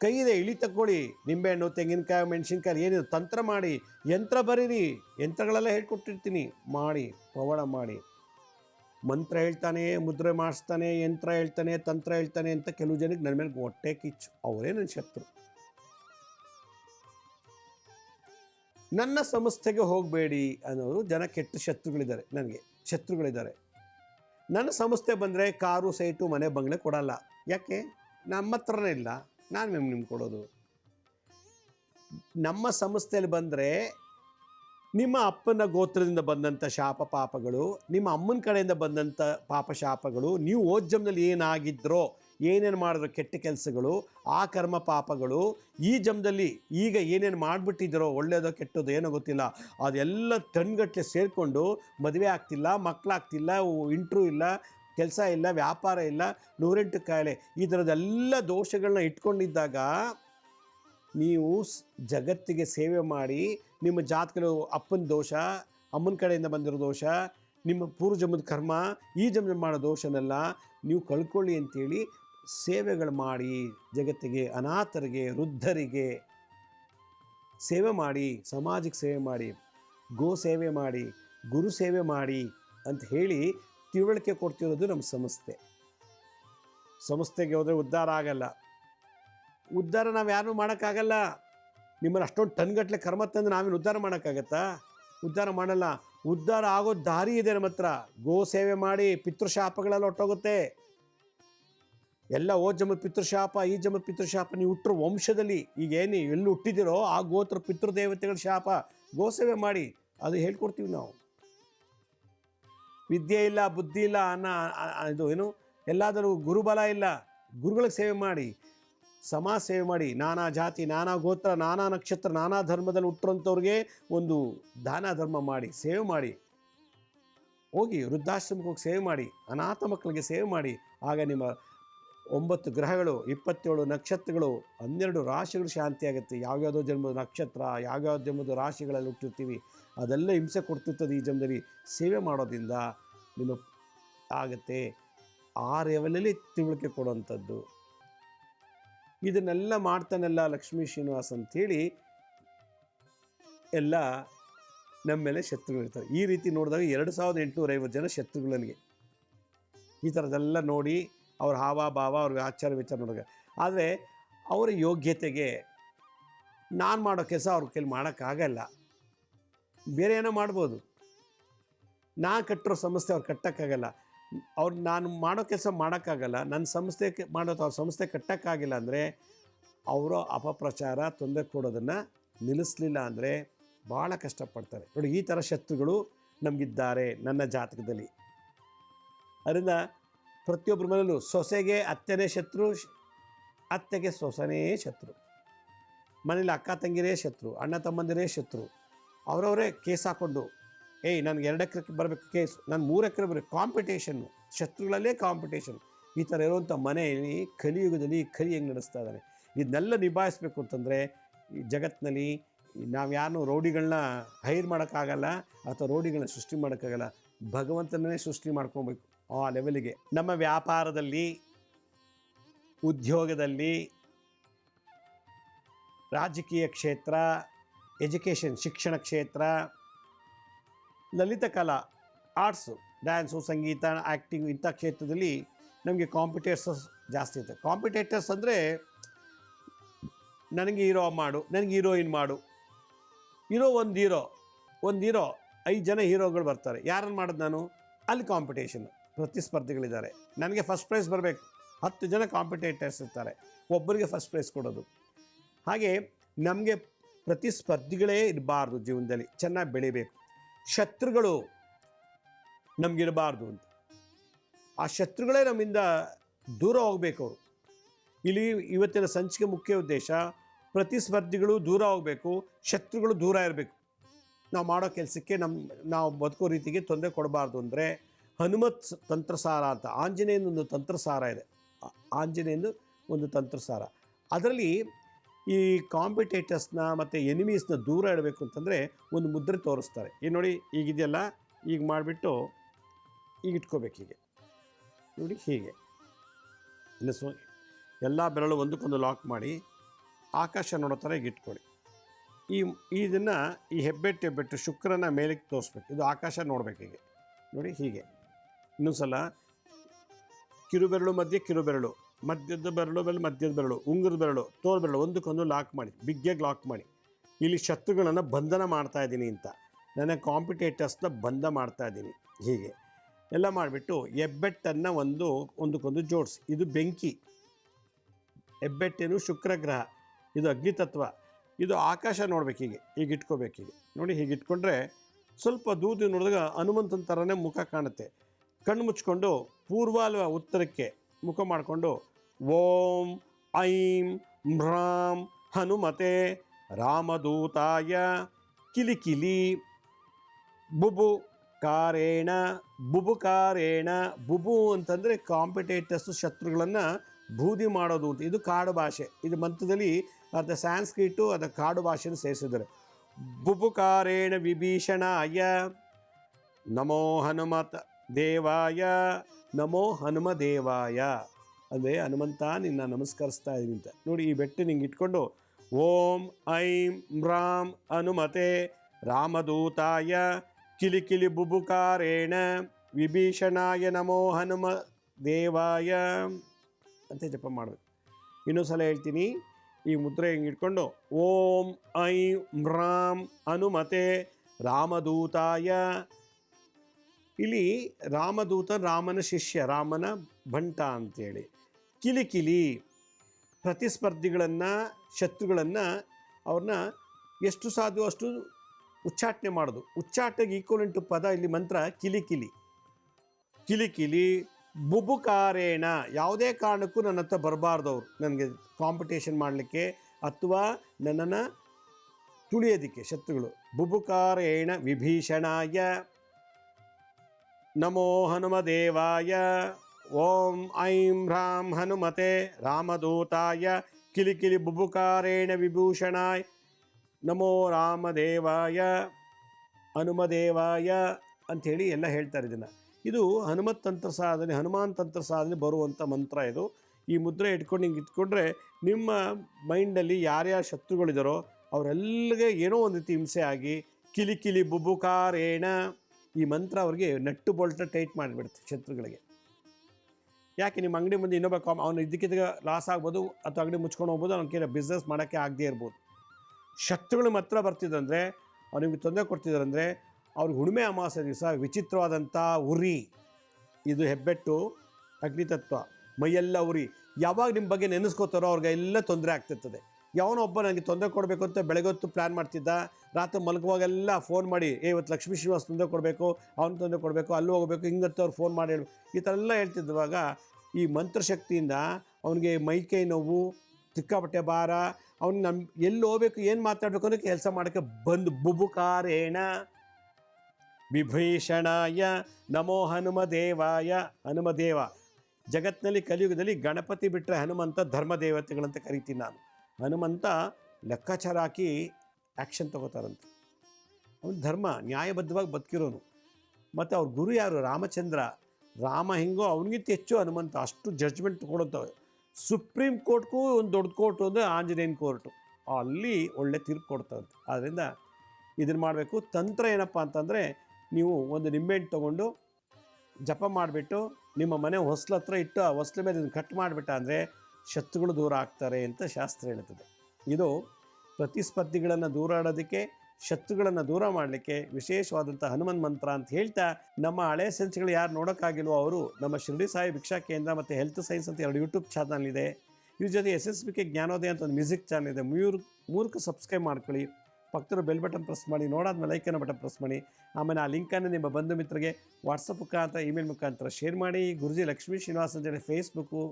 ಕೈ ಇದೆ ಇಳಿ ತಕ್ಕೊಳ್ಳಿ ನಿಂಬೆಹಣ್ಣು, ತೆಂಗಿನಕಾಯಿ, ಮೆಣಸಿನ್ಕಾಯಿ, ಏನಿದೆ, ತಂತ್ರ ಮಾಡಿ, ಯಂತ್ರ ಬರೀರಿ, ಯಂತ್ರಗಳೆಲ್ಲ ಹೇಳ್ಕೊಟ್ಟಿರ್ತೀನಿ. ಮಾಡಿ, ಪವಾಡ ಮಾಡಿ. ಮಂತ್ರ ಹೇಳ್ತಾನೆ, ಮುದ್ರೆ ಮಾಡಿಸ್ತಾನೆ, ಯಂತ್ರ ಹೇಳ್ತಾನೆ, ತಂತ್ರ ಹೇಳ್ತಾನೆ ಅಂತ ಕೆಲವು ಜನಕ್ಕೆ ನನ್ನ ಮೇಲೆ ಹೊಟ್ಟೆ ಕಿಚ್ಚು. ಅವರೇ ನನ್ನ ಶತ್ರು. ನನ್ನ ಸಂಸ್ಥೆಗೆ ಹೋಗಬೇಡಿ ಅನ್ನೋರು ಜನ ಕೆಟ್ಟ ಶತ್ರುಗಳಿದ್ದಾರೆ ನನಗೆ. ಶತ್ರುಗಳಿದ್ದಾರೆ. ನನ್ನ ಸಂಸ್ಥೆ ಬಂದರೆ ಕಾರು, ಸೈಟು, ಮನೆ, ಬಂಗ್ಲೆ ಕೊಡಲ್ಲ. ಯಾಕೆ? ನಮ್ಮ ಹತ್ರನೇ ಇಲ್ಲ. ನಾನು ಮ್ಯಾಮ್ ನಿಮ್ಗೆ ಕೊಡೋದು. ನಮ್ಮ ಸಂಸ್ಥೆಯಲ್ಲಿ ಬಂದರೆ ನಿಮ್ಮ ಅಪ್ಪನ ಗೋತ್ರದಿಂದ ಬಂದಂಥ ಶಾಪ ಪಾಪಗಳು, ನಿಮ್ಮ ಅಮ್ಮನ ಕಡೆಯಿಂದ ಬಂದಂಥ ಪಾಪ ಶಾಪಗಳು, ನೀವು ಓದ್ ಜಮ್ನಲ್ಲಿ ಏನಾಗಿದ್ರೋ, ಏನೇನು ಮಾಡಿದ್ರು ಕೆಟ್ಟ ಕೆಲಸಗಳು, ಆ ಕರ್ಮ ಪಾಪಗಳು, ಈ ಜಮ್ದಲ್ಲಿ ಈಗ ಏನೇನು ಮಾಡಿಬಿಟ್ಟಿದ್ದೀರೋ ಒಳ್ಳೆಯದೋ ಕೆಟ್ಟದೋ ಏನೋ ಗೊತ್ತಿಲ್ಲ, ಅದೆಲ್ಲ ಟನ್ಗಟ್ಟಲೆ ಸೇರಿಕೊಂಡು ಮದುವೆ ಆಗ್ತಿಲ್ಲ ಮಕ್ಕಳಾಗ್ತಿಲ್ಲ ಇಂಟ್ರೂ ಇಲ್ಲ ಕೆಲಸ ಇಲ್ಲ, ವ್ಯಾಪಾರ ಇಲ್ಲ, ನೂರೆಂಟು ಕಾಯಿಲೆ, ಈ ಥರದ್ದೆಲ್ಲ ದೋಷಗಳನ್ನ ಇಟ್ಕೊಂಡಿದ್ದಾಗ ನೀವು ಜಗತ್ತಿಗೆ ಸೇವೆ ಮಾಡಿ, ನಿಮ್ಮ ಜಾತಕಗಳು ಅಪ್ಪನ ದೋಷ, ಅಮ್ಮನ ಕಡೆಯಿಂದ ಬಂದಿರೋ ದೋಷ, ನಿಮ್ಮ ಪೂರ್ವ ಜನ್ಮದ ಕರ್ಮ, ಈ ಜನ್ಮದಲ್ಲಿ ಮಾಡೋ ದೋಷನೆಲ್ಲ ನೀವು ಕಳ್ಕೊಳ್ಳಿ ಅಂತೇಳಿ ಸೇವೆಗಳು ಮಾಡಿ, ಜಗತ್ತಿಗೆ ಅನಾಥರಿಗೆ, ವೃದ್ಧರಿಗೆ ಸೇವೆ ಮಾಡಿ, ಸಮಾಜಕ್ಕೆ ಸೇವೆ ಮಾಡಿ, ಗೋ ಸೇವೆ ಮಾಡಿ, ಗುರು ಸೇವೆ ಮಾಡಿ ಅಂತ ಹೇಳಿ ತಿಳುವಳಿಕೆ ಕೊಡ್ತಿರೋದು ನಮ್ಮ ಸಂಸ್ಥೆ. ಸಂಸ್ಥೆಗೆ ಹೋದರೆ ಉದ್ಧಾರ ಆಗಲ್ಲ. ಉದ್ಧಾರ ನಾವು ಯಾರೂ ಮಾಡೋಕ್ಕಾಗಲ್ಲ. ನಿಮ್ಮನ್ನು ಅಷ್ಟೊಂದು ಟನ್ಗಟ್ಲೆ ಕರ್ಮ ತಂದು ನಾವೇನು ಉದ್ಧಾರ ಮಾಡೋಕ್ಕಾಗತ್ತಾ? ಉದ್ಧಾರ ಮಾಡಲ್ಲ. ಉದ್ಧಾರ ಆಗೋ ದಾರಿ ಇದೆ ನಮ್ಮ ಹತ್ರ. ಗೋ ಸೇವೆ ಮಾಡಿ ಪಿತೃಶಾಪಗಳೆಲ್ಲ ಒಟ್ಟೋಗುತ್ತೆ ಎಲ್ಲ ಓ ಜಮದ ಪಿತೃಶಾಪ, ಈ ಜಮ ಪಿತೃಶಾಪ ನೀವು ಹುಟ್ಟರು ವಂಶದಲ್ಲಿ ಈಗ ಏನು ಎಲ್ಲಿ ಹುಟ್ಟಿದಿರೋ ಆ ಗೋತ್ರ ಪಿತೃದೇವತೆಗಳ ಶಾಪ ಗೋ ಸೇವೆ ಮಾಡಿ ಅದು ಹೇಳ್ಕೊಡ್ತೀವಿ ನಾವು. ವಿದ್ಯೆ ಇಲ್ಲ, ಬುದ್ಧಿ ಇಲ್ಲ ಅನ್ನೋ ಇದು ಏನು? ಎಲ್ಲಾದರೂ ಗುರುಬಲ ಇಲ್ಲ, ಗುರುಗಳಿಗೆ ಸೇವೆ ಮಾಡಿ, ಸಮಾಜ ಸೇವೆ ಮಾಡಿ, ನಾನಾ ಜಾತಿ, ನಾನಾ ಗೋತ್ರ, ನಾನಾ ನಕ್ಷತ್ರ, ನಾನಾ ಧರ್ಮದಲ್ಲಿ ಹುಟ್ಟಿರೋಂಥವ್ರಿಗೆ ಒಂದು ದಾನ ಧರ್ಮ ಮಾಡಿ, ಸೇವೆ ಮಾಡಿ. ಹೋಗಿ ವೃದ್ಧಾಶ್ರಮಕ್ಕೆ ಹೋಗಿ ಸೇವೆ ಮಾಡಿ, ಅನಾಥ ಮಕ್ಕಳಿಗೆ ಸೇವೆ ಮಾಡಿ. ಆಗ ನಿಮ್ಮ ಒಂಬತ್ತು ಗ್ರಹಗಳು, ಇಪ್ಪತ್ತೇಳು ನಕ್ಷತ್ರಗಳು, ಹನ್ನೆರಡು ರಾಶಿಗಳು ಶಾಂತಿ ಆಗುತ್ತೆ ಯಾವ್ಯಾವುದೋ ಜನ್ಮದ ನಕ್ಷತ್ರ ಯಾವ್ಯಾವ ಜನ್ಮದ ರಾಶಿಗಳಲ್ಲಿ ಹುಟ್ಟಿರ್ತೀವಿ, ಅದೆಲ್ಲ ಹಿಂಸೆ ಕೊಡ್ತಿರ್ತದೆ ಈ ಜನ್ಮದಲ್ಲಿ. ಸೇವೆ ಮಾಡೋದ್ರಿಂದ ನಿಮ್ಮ ಆಗುತ್ತೆ ಆ ಲೆವೆಲಲ್ಲಿ ತಿಳುವಳಿಕೆ ಕೊಡುವಂಥದ್ದು. ಇದನ್ನೆಲ್ಲ ಮಾಡ್ತಾನೆಲ್ಲ ಲಕ್ಷ್ಮೀ ಶ್ರೀನಿವಾಸ ಅಂಥೇಳಿ ಎಲ್ಲ ನಮ್ಮ ಮೇಲೆ ಶತ್ರುಗಳಿರ್ತಾರೆ ಈ ರೀತಿ ನೋಡಿದಾಗ ಎರಡು ಸಾವಿರದ ಎಂಟುನೂರ ಐವತ್ತು ಜನ ಶತ್ರುಗಳು ನನಗೆ. ಈ ಥರದ್ದೆಲ್ಲ ನೋಡಿ ಅವ್ರ ಹಾವ, ಭಾವ, ಅವ್ರಿಗೆ ಆಚಾರ ವಿಚಾರ ನೋಡಿದ್ರೆ. ಆದರೆ ಅವರ ಯೋಗ್ಯತೆಗೆ ನಾನು ಮಾಡೋ ಕೆಲಸ ಅವ್ರ ಕೈಲಿ ಮಾಡೋಕ್ಕಾಗಲ್ಲ ಬೇರೆ ಏನೋ ಮಾಡ್ಬೋದು. ನಾನು ಕಟ್ಟಿರೋ ಸಂಸ್ಥೆ ಅವ್ರು ಕಟ್ಟೋಕ್ಕಾಗಲ್ಲ ಅವ್ರು ನಾನು ಮಾಡೋ ಕೆಲಸ ಮಾಡೋಕ್ಕಾಗಲ್ಲ ನನ್ನ ಸಂಸ್ಥೆ ಮಾಡೋದು ಅವ್ರ ಸಂಸ್ಥೆ ಕಟ್ಟೋಕ್ಕಾಗಿಲ್ಲ ಅಂದರೆ ಅವರು ಅಪಪ್ರಚಾರ, ತೊಂದರೆ ಕೊಡೋದನ್ನು ನಿಲ್ಲಿಸಲಿಲ್ಲ ಅಂದರೆ ಭಾಳ ಕಷ್ಟಪಡ್ತಾರೆ. ನೋಡಿ, ಈ ಥರ ಶತ್ರುಗಳು ನಮಗಿದ್ದಾರೆ ನನ್ನ ಜಾತಕದಲ್ಲಿ. ಅದರಿಂದ ಪ್ರತಿಯೊಬ್ಬರ ಮೇಲೂ ಸೊಸೆಗೆ, ಅತ್ತೆನೇ ಶತ್ರು ಅತ್ತೆಗೆ ಸೊಸೆನೇ ಶತ್ರು. ಮನೇಲಿ ಅಕ್ಕ ತಂಗಿರೇ ಶತ್ರು, ಅಣ್ಣ ತಮ್ಮಂದಿರೇ ಶತ್ರು. ಅವರವರೇ ಕೇಸ್ ಹಾಕ್ಕೊಂಡು ಏಯ್, ನನಗೆ ಎರಡು ಎಕರೆ ಬರಬೇಕು ಕೇಸ್, ನಾನು ಮೂರು ಎಕರೆ ಬರಬೇಕು ಕಾಂಪಿಟೇಷನ್ನು ಶತ್ರುಗಳಲ್ಲೇ ಕಾಂಪಿಟೇಷನ್ ಈ ಥರ ಇರುವಂಥ ಮನೆಯಲ್ಲಿ ಕಲಿಯುಗದಲ್ಲಿ ಕಲಿ ಹೆಂಗೆ ನಡೆಸ್ತಾ ಇದ್ದಾರೆ ಇದನ್ನೆಲ್ಲ ನಿಭಾಯಿಸ್ಬೇಕು ಅಂತಂದರೆ, ಈ ಜಗತ್ತಿನಲ್ಲಿ ನಾವು ಯಾರನ್ನೂ ರೌಡಿಗಳನ್ನ ಹೈರ್ ಮಾಡೋಕ್ಕಾಗಲ್ಲ ಅಥವಾ ರೌಡಿಗಳನ್ನ ಸೃಷ್ಟಿ ಮಾಡೋಕ್ಕಾಗಲ್ಲ. ಭಗವಂತನೇ ಸೃಷ್ಟಿ ಮಾಡ್ಕೊಬೇಕು. ಆ ಲೆವೆಲಿಗೆ ನಮ್ಮ ವ್ಯಾಪಾರದಲ್ಲಿ, ಉದ್ಯೋಗದಲ್ಲಿ, ರಾಜಕೀಯ ಕ್ಷೇತ್ರ ಎಜುಕೇಷನ್ ಶಿಕ್ಷಣ ಕ್ಷೇತ್ರ, ಲಲಿತ ಕಲಾ ಆರ್ಟ್ಸು ಡ್ಯಾನ್ಸು ಸಂಗೀತ ಆ್ಯಕ್ಟಿಂಗ್ ಇಂಥ ಕ್ಷೇತ್ರದಲ್ಲಿ ನಮಗೆ ಕಾಂಪಿಟೇಟರ್ಸ್ ಜಾಸ್ತಿ ಇರುತ್ತೆ ಕಾಂಪಿಟೇಟರ್ಸ್ ಅಂದರೆ ನನಗೆ ಹೀರೋ ಮಾಡು, ನನಗೆ ಹೀರೋಯಿನ್ ಮಾಡು. ಹೀರೋ ಒಂದು ಹೀರೋ ಒಂದು ಹೀರೋ ಐದು ಜನ ಹೀರೋಗಳು ಬರ್ತಾರೆ. ಯಾರನ್ನು ಮಾಡೋದು ನಾನು? ಅಲ್ಲಿ ಕಾಂಪಿಟೇಷನ್ ಪ್ರತಿಸ್ಪರ್ಧಿಗಳಿದ್ದಾರೆ. ನನಗೆ ಫಸ್ಟ್ ಪ್ರೈಸ್ ಬರಬೇಕು. ಹತ್ತು ಜನ ಕಾಂಪಿಟೇಟರ್ಸ್ ಇರ್ತಾರೆ. ಒಬ್ಬರಿಗೆ ಫಸ್ಟ್ ಪ್ರೈಸ್ ಕೊಡೋದು. ಹಾಗೆ ನಮಗೆ ಪ್ರತಿಸ್ಪರ್ಧಿಗಳೇ ಇರಬಾರ್ದು ಜೀವನದಲ್ಲಿ. ಚೆನ್ನಾಗಿ ಬೆಳಿಬೇಕು. ಶತ್ರುಗಳು ನಮಗಿರಬಾರ್ದು ಅಂತ. ಆ ಶತ್ರುಗಳೇ ನಮ್ಮಿಂದ ದೂರ ಹೋಗಬೇಕು ಅವರು. ಇಲ್ಲಿ ಇವತ್ತಿನ ಸಂಚಿಕೆ ಮುಖ್ಯ ಉದ್ದೇಶ, ಪ್ರತಿಸ್ಪರ್ಧಿಗಳು ದೂರ ಹೋಗಬೇಕು, ಶತ್ರುಗಳು ದೂರ ಇರಬೇಕು. ನಾವು ಮಾಡೋ ಕೆಲಸಕ್ಕೆ ನಮ್ಮ ನಾವು ಬದುಕೋ ರೀತಿಗೆ ತೊಂದರೆ ಕೊಡಬಾರ್ದು ಅಂದರೆ ಹನುಮತ್ ತಂತ್ರಸಾರ ಅಂತ. ಆಂಜನೇಯನ ಒಂದು ತಂತ್ರಸಾರ ಇದೆ. ಆಂಜನೇಯನ ಒಂದು ತಂತ್ರಸಾರ. ಅದರಲ್ಲಿ ಈ ಕಾಂಪಿಟೇಟರ್ಸ್ನ ಮತ್ತು ಎನಿಮೀಸ್ನ ದೂರ ಇಡಬೇಕು ಅಂತಂದರೆ ಒಂದು ಮುದ್ರೆ ತೋರಿಸ್ತಾರೆ. ಈಗ ನೋಡಿ, ಈಗಿದೆಯಲ್ಲ? ಈಗ ಮಾಡಿಬಿಟ್ಟು ಈಗ ಇಟ್ಕೋಬೇಕು ಹೀಗೆ. ನೋಡಿ ಹೀಗೆ. ಇಲ್ಲ ಸೊ, ಎಲ್ಲ ಬೆರಳು ಒಂದಕ್ಕೊಂದು ಲಾಕ್ ಮಾಡಿ ಆಕಾಶ ನೋಡೋ ಥರ ಈಗ ಇಟ್ಕೊಳ್ಳಿ. ಈ, ಇದನ್ನು ಈ ಹೆಬ್ಬೆಟ್ಟು ಹೆಬ್ಬೆಟ್ಟು ಶುಕ್ರನ ಮೇಲಕ್ಕೆ ತೋರಿಸ್ಬೇಕು. ಇದು ಆಕಾಶ ನೋಡಬೇಕು ಹೀಗೆ. ನೋಡಿ ಹೀಗೆ. ಇನ್ನೊಂದು ಸಲ ಕಿರುಬೆರಳು ಮಧ್ಯೆ ಕಿರುಬೆರಳು ಮಧ್ಯದ ಬೆರಳು, ಮೇಲೆ ಮಧ್ಯದ ಬೆರಳು, ಉಂಗುರದ ಬೆರಳು, ತೋರು ಬೆರಳು ಒಂದಕ್ಕೊಂದು ಲಾಕ್ ಮಾಡಿ ಬಿಗ್ಗೆಗೆ ಲಾಕ್ ಮಾಡಿ. ಇಲ್ಲಿ ಶತ್ರುಗಳನ್ನು ಬಂಧನ ಮಾಡ್ತಾ ಇದ್ದೀನಿ ಅಂತ. ನನ್ನ ಕಾಂಪಿಟೇಟರ್ಸ್ನ ಬಂಧ ಮಾಡ್ತಾ ಇದ್ದೀನಿ. ಹೀಗೆ. ಎಲ್ಲ ಮಾಡಿಬಿಟ್ಟು ಹೆಬ್ಬೆಟ್ಟನ್ನು ಒಂದು ಒಂದಕ್ಕೊಂದು ಜೋಡಿಸಿ. ಇದು ಬೆಂಕಿ. ಹೆಬ್ಬೆಟ್ಟೇನು ಶುಕ್ರ ಗ್ರಹ. ಇದು ಅಗ್ನಿತತ್ವ. ಇದು ಆಕಾಶ ನೋಡ್ಬೇಕು ಹೀಗೆ. ಹೀಗೆ ಇಟ್ಕೋಬೇಕು ಹೀಗೆ. ನೋಡಿ ಹೀಗೆ ಇಟ್ಕೊಂಡ್ರೆ ಸ್ವಲ್ಪ ದೂದಿ ನೋಡಿದಾಗ ಹನುಮಂತನ ಥರನೇ ಮುಖ ಕಾಣುತ್ತೆ. ಕಣ್ಣು ಮುಚ್ಕೊಂಡು ಪೂರ್ವಾಲ್ವ ಉತ್ತರಕ್ಕೆ ಮುಖ ಮಾಡಿಕೊಂಡು ಓಂ, ಐಂ, ಮ್ರಾಂ, ಹನುಮತೆ, ರಾಮದೂತಾಯ, ಕಿಲಿಕಿಲಿ, ಬುಬು ಕಾರೇಣ ಬುಬುಕಾರೇಣ ಬುಬು ಅಂತಂದರೆ ಕಾಂಪಿಟೇಟರ್ಸ್ ಶತ್ರುಗಳನ್ನು ಬೂದಿ ಮಾಡೋದು ಅಂತ. ಇದು ಕಾಡು ಭಾಷೆ. ಇದು ಮಂತ್ರದಲ್ಲಿ ಅರ್ಧ ಸ್ಯಾನ್ಸ್ಕ್ರಿಟು ಅದ ಕಾಡು ಭಾಷೆಯನ್ನು ಸೇರಿಸಿದ್ದಾರೆ. ಬುಬುಕಾರೇಣ ವಿಭೀಷಣಾಯ, ನಮೋ ಹನುಮತ. ದೇವಾಯ ನಮೋ ಹನುಮ ದೇವಾಯ. ಅಂದರೆ ಹನುಮಂತ ನಿನ್ನ ನಮಸ್ಕರಿಸ್ತಾ ಇದ್ದೀನಿ ಅಂತ. ನೋಡಿ ಈ ಬೆಟ್ಟ ನಿಂಗೆ ಇಟ್ಕೊಂಡು, ಓಂ ಐಂ ರಾಮ್ ಹನುಮತೆ, ರಾಮದೂತಾಯ ಕಿಲಿ ಕಿಲಿ ಬುಬುಕಾರೇಣ, ವಿಭೀಷಣಾಯ ನಮೋ ಹನುಮ ದೇವಾಯ ಅಂತ ಜಪ ಮಾಡಬೇಕು. ಇನ್ನೊಂದು ಸಲ ಹೇಳ್ತೀನಿ, ಈ ಮುದ್ರೆ ಹಿಂಗೆ ಇಟ್ಕೊಂಡು, ಓಂ ಐಂ ರಾಮ್ ಹನುಮತೆ, ರಾಮದೂತಾಯ ಇಲ್ಲಿ ರಾಮದೂತ ರಾಮನ ಶಿಷ್ಯ, ರಾಮನ ಭಂಟ ಅಂತೇಳಿ. ಕಿಲಿಕಿಲಿ ಪ್ರತಿಸ್ಪರ್ಧಿಗಳನ್ನು, ಶತ್ರುಗಳನ್ನು ಅವ್ರನ್ನ ಎಷ್ಟು ಸಾಧ್ಯವೋ ಅಷ್ಟು ಉಚ್ಚಾಟನೆ ಮಾಡೋದು. ಉಚ್ಚಾಟನೆಗೆ ಈಕ್ವಲೆಂಟು ಪದ ಇಲ್ಲಿ ಮಂತ್ರ ಕಿಲಿಕಿಲಿ ಕಿಲಿಕಿಲಿ ಬುಬುಕಾರೇಣ. ಯಾವುದೇ ಕಾರಣಕ್ಕೂ ನನ್ನ ಹತ್ರ ಬರಬಾರ್ದು ಅವರು. ನನಗೆ ಕಾಂಪಿಟೇಷನ್ ಮಾಡಲಿಕ್ಕೆ ಅಥವಾ ನನ್ನನ್ನು ತುಳಿಯೋದಕ್ಕೆ ಶತ್ರುಗಳು. ಬುಬುಕಾರೇಣ ವಿಭೀಷಣಾಯ. ನಮೋ ಹನುಮದೇವಾಯ ಓಂ ಐಂ ಹ್ರಾಂ ಹನುಮತೆ ರಾಮದೂತಾಯ ಕಿಲಿಕಿಲಿ ಬುಬುಕಾರೇಣ ವಿಭೂಷಣಾಯ ನಮೋ ರಾಮದೇವಾಯ ಹನುಮದೇವಾಯ ಅಂಥೇಳಿ ಎಲ್ಲ ಹೇಳ್ತಾರೆ ಇದನ್ನು. ಇದು ಹನುಮತ್ ತಂತ್ರ ಸಾಧನೆ ಹನುಮಾನ್ ತಂತ್ರ ಸಾಧನೆ ಬರುವಂಥ ಮಂತ್ರ ಇದು. ಈ ಮುದ್ರೆ ಇಟ್ಕೊಂಡು ಹಿಂಗೆ ಇಟ್ಕೊಂಡ್ರೆ ನಿಮ್ಮ ಮೈಂಡಲ್ಲಿ ಯಾರ್ಯಾರು ಶತ್ರುಗಳಿದಾರೋ ಅವರೆಲ್ಲಗೆ ಏನೋ ಒಂದು ರೀತಿ ಹಿಂಸೆ ಆಗಿ ಕಿಲಿ ಕಿಲಿ ಬುಬುಕಾರೇಣ ಈ ಮಂತ್ರ ಅವ್ರಿಗೆ ನಟ್ಟು ಬೋಲ್ಟ ಟೈಟ್ ಮಾಡಿಬಿಡುತ್ತೆ ಶತ್ರುಗಳಿಗೆ. ಯಾಕೆ ನಿಮ್ಮ ಅಂಗಡಿ ಮುಂದೆ ಇನ್ನೊಬ್ಬ ಕಾಮ್ ಅವನು ಇದಕ್ಕಿದ್ದಾಗ ಲಾಸ್ ಆಗ್ಬೋದು ಅಥವಾ ಅಂಗಡಿ ಮುಚ್ಕೊಂಡು ಹೋಗ್ಬೋದು, ಅವ್ನ ಕೇಳಿ ಬಿಸ್ನೆಸ್ ಮಾಡೋಕ್ಕೆ ಆಗದೇ ಇರ್ಬೋದು. ಶತ್ರುಗಳು ಮಾತ್ರ ಬರ್ತಿದ್ದಂದರೆ ನಿಮಗೆ ತೊಂದರೆ ಕೊಡ್ತಿದ್ದಾರಂದರೆ ಅವ್ರಿಗೆ ಹುಣ್ಮೆ ಅಮಾವಾಸ್ಯೆ ದಿವಸ ವಿಚಿತ್ರವಾದಂಥ ಉರಿ. ಇದು ಹೆಬ್ಬೆಟ್ಟು, ಅಗ್ನಿತತ್ವ, ಮೈಯೆಲ್ಲ ಉರಿ. ಯಾವಾಗ ನಿಮ್ಮ ಬಗ್ಗೆ ನೆನೆಸ್ಕೋತಾರೋ ಅವ್ರಿಗೆ ಎಲ್ಲ ತೊಂದರೆ ಆಗ್ತಿರ್ತದೆ. ಯಾವನೋ ಒಬ್ಬ ನನಗೆ ತೊಂದರೆ ಕೊಡಬೇಕು ಅಂತ ಬೆಳಗ್ಗೆ ಹೊತ್ತು ಪ್ಲ್ಯಾನ್ ಮಾಡ್ತಿದ್ದ, ರಾತ್ರಿ ಮಲಗುವಾಗೆಲ್ಲ ಫೋನ್ ಮಾಡಿ, ಏ, ಇವತ್ತು ಲಕ್ಷ್ಮೀ ಶ್ರೀನಿವಾಸ್ ತೊಂದರೆ ಕೊಡಬೇಕು, ಅವ್ನು ತೊಂದರೆ ಕೊಡಬೇಕು, ಅಲ್ಲಿ ಹೋಗಬೇಕು ಹಿಂಗತ್ತೆ ಅವ್ರು ಫೋನ್ ಮಾಡಿ ಈ ಥರ ಎಲ್ಲ ಹೇಳ್ತಿದ್ದಾಗ ಈ ಮಂತ್ರಶಕ್ತಿಯಿಂದ ಅವನಿಗೆ ಮೈಕೈ ನೋವು ಸಿಕ್ಕಾಪಟ್ಟೆ ಭಾರ, ಅವ್ನು ನಮ್ಮ ಎಲ್ಲಿ ಹೋಗ್ಬೇಕು, ಏನು ಮಾತಾಡಬೇಕು ಅನ್ನೋ ಕೆಲಸ ಮಾಡೋಕ್ಕೆ ಬಂದು ಬುಬುಕಾರೇಣ. ವಿಭೀಷಣಾಯ ನಮೋ ಹನುಮದೇವಾಯ ಹನುಮದೇವ ಜಗತ್ತಿನಲ್ಲಿ ಕಲಿಯುಗದಲ್ಲಿ ಗಣಪತಿ ಬಿಟ್ಟರೆ ಹನುಮಂತ ಧರ್ಮ ದೇವತೆಗಳಂತ ಕರಿತೀನಿ ನಾನು. ಹನುಮಂತ ಲೆಕ್ಕಾಚಾರ ಹಾಕಿ ಆ್ಯಕ್ಷನ್ ತಗೋತಾರಂತೆ. ಅವನು ಧರ್ಮ, ನ್ಯಾಯಬದ್ಧವಾಗಿ ಬದುಕಿರೋನು. ಮತ್ತು ಅವ್ರ ಗುರು ಯಾರು? ರಾಮಚಂದ್ರ. ರಾಮ ಹೆಂಗೋ ಅವನಿಗಿಂತ ಹೆಚ್ಚು ಹನುಮಂತ. ಅಷ್ಟು ಜಡ್ಜ್ಮೆಂಟ್ ಕೊಡುತ್ತವೆ ಸುಪ್ರೀಂ ಕೋರ್ಟ್ಗೂ ಒಂದು ದೊಡ್ಡ ಕೋರ್ಟು ಅಂದರೆ ಆಂಜನೇಯನ ಕೋರ್ಟು ಅಲ್ಲಿ ಒಳ್ಳೆ ತೀರ್ಪು ಕೊಡ್ತಾವಂತೆ ಆದ್ದರಿಂದ ಇದನ್ನು ಮಾಡಬೇಕು. ತಂತ್ರ ಏನಪ್ಪ ಅಂತಂದರೆ ನೀವು ಒಂದು ನಿಂಬೆಹಣ್ಣು ತೊಗೊಂಡು ಜಪ ಮಾಡಿಬಿಟ್ಟು ನಿಮ್ಮ ಮನೆ ಹೊಸ್ಲ ಹತ್ರ ಇಟ್ಟು ಆ ಹೊಸ್ಲ ಮೇಲೆ ಇದನ್ನು ಕಟ್ ಮಾಡಿಬಿಟ್ಟ ಅಂದರೆ ಶತ್ರುಗಳು ದೂರ ಆಗ್ತಾರೆ ಅಂತ ಶಾಸ್ತ್ರ ಹೇಳುತ್ತದೆ. ಇದು ಪ್ರತಿಸ್ಪರ್ಧಿಗಳನ್ನು ದೂರಾಡೋದಕ್ಕೆ, ಶತ್ರುಗಳನ್ನು ದೂರ ಮಾಡಲಿಕ್ಕೆ ವಿಶೇಷವಾದಂಥ ಹನುಮನ್ ಮಂತ್ರ ಅಂತ ಹೇಳ್ತಾ, ನಮ್ಮ ಹಳೆ ಸೆನ್ಸ್ಗಳು ಯಾರು ನೋಡೋಕ್ಕಾಗಿಲ್ವೋ ಅವರು, ನಮ್ಮ ಶಿರಡಿ ಸಾಯಿ ಭಿಕ್ಷಾ ಕೇಂದ್ರ ಮತ್ತು ಹೆಲ್ತ್ ಸೈನ್ಸ್ ಅಂತ ಎರಡು ಯೂಟ್ಯೂಬ್ ಚಾನಲ್ ಇದೆ. ಇದ್ರ ಜೊತೆ ಎಸ್ ಎಸ್ ಬಿ ಕೆ ಜ್ಞಾನೋದಯ ಅಂತ ಒಂದು ಮ್ಯೂಸಿಕ್ ಚಾನಲ್ ಇದೆ. ಮೂರು ಮೂರಕ್ಕೆ ಸಬ್ಸ್ಕ್ರೈಬ್ ಮಾಡ್ಕೊಳ್ಳಿ. ಪಕ್ಕದ ಬೆಲ್ ಬಟನ್ ಪ್ರೆಸ್ ಮಾಡಿ, ನೋಡಾದ್ಮೇಲೆ ಲೈಕನ್ನು ಬಟನ್ ಪ್ರೆಸ್ ಮಾಡಿ. ಆಮೇಲೆ ಆ ಲಿಂಕನ್ನು ನಿಮ್ಮ ಬಂಧು ಮಿತ್ರರಿಗೆ ವಾಟ್ಸಪ್ ಮುಖಾಂತರ ಇಮೇಲ್ ಮುಖಾಂತರ ಶೇರ್ ಮಾಡಿ. ಗುರುಜಿ ಲಕ್ಷ್ಮೀ ಶ್ರೀನಿವಾಸ್ ಅಂತೇಳಿ ಫೇಸ್ಬುಕ್ಕು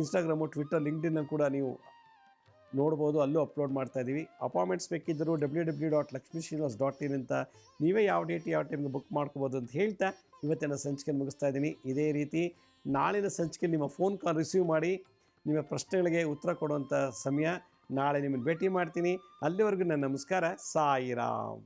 ಇನ್ಸ್ಟಾಗ್ರಾಮು ಟ್ವಿಟ್ಟರ್ ಲಿಂಕ್ಡಿನ್ನ ಕೂಡ ನೀವು ನೋಡ್ಬೋದು, ಅಲ್ಲೂ ಅಪ್ಲೋಡ್ ಮಾಡ್ತಾ ಇದ್ದೀವಿ ಅಪಾಯಿಂಟ್ಮೆಂಟ್ಸ್ ಬೇಕಿದ್ದರೂ W W dot Lakshmi Srinivas dot in ಅಂತ ನೀವೇ ಯಾವ ಡೇಟ್ ಯಾವ ಟೈಮ್ಗೆ ಬುಕ್ ಮಾಡ್ಕೋಬೋದು ಅಂತ ಹೇಳ್ತಾ ಇವತ್ತಿನ ಸಂಚಿಕೆ ಮುಗಿಸ್ತಾ ಇದ್ದೀನಿ ಇದೇ ರೀತಿ ನಾಳಿನ ಸಂಚಿಕೆ ನಿಮ್ಮ ಫೋನ್ ಕಾಲ್ ರಿಸೀವ್ ಮಾಡಿ ನಿಮ್ಮ ಪ್ರಶ್ನೆಗಳಿಗೆ ಉತ್ತರ ಕೊಡುವಂಥ ಸಮಯ ನಾಳೆ ನಿಮ್ಮನ್ನು ಭೇಟಿ ಮಾಡ್ತೀನಿ. ಅಲ್ಲಿವರೆಗೂ ನನ್ನ ನಮಸ್ಕಾರ. ಸಾಯಿರಾಮ್.